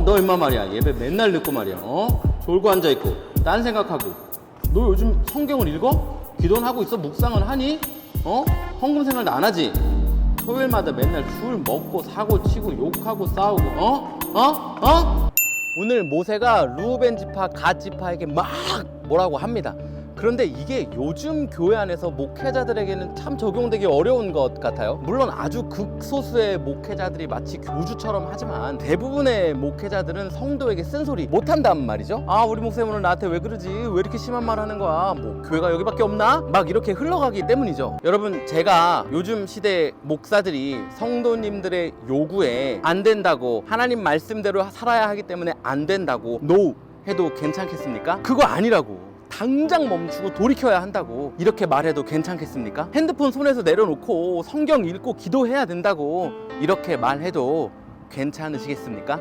어? 너 임마 말이야 예배 맨날 듣고 말이야 어? 졸고 앉아있고 딴 생각하고 너 요즘 성경을 읽어? 기도는 하고 있어? 묵상은 하니? 어? 헌금 생활도 안 하지? 토요일마다 맨날 술 먹고 사고 치고 욕하고 싸우고 어? 어? 어? 오늘 모세가 루벤 지파 갓 지파에게 막 뭐라고 합니다. 그런데 이게 요즘 교회 안에서 목회자들에게는 참 적용되기 어려운 것 같아요. 물론 아주 극소수의 목회자들이 마치 교주처럼 하지만 대부분의 목회자들은 성도에게 쓴소리 못한단 말이죠. 아, 우리 목사님 오늘 나한테 왜 그러지? 왜 이렇게 심한 말 하는 거야? 뭐, 교회가 여기밖에 없나? 막 이렇게 흘러가기 때문이죠. 여러분, 제가 요즘 시대 목사들이 성도님들의 요구에 안 된다고 하나님 말씀대로 살아야 하기 때문에 안 된다고 노 해도 괜찮겠습니까? 그거 아니라고. 당장 멈추고 돌이켜야 한다고 이렇게 말해도 괜찮겠습니까? 핸드폰 손에서 내려놓고 성경 읽고 기도해야 된다고 이렇게 말해도 괜찮으시겠습니까?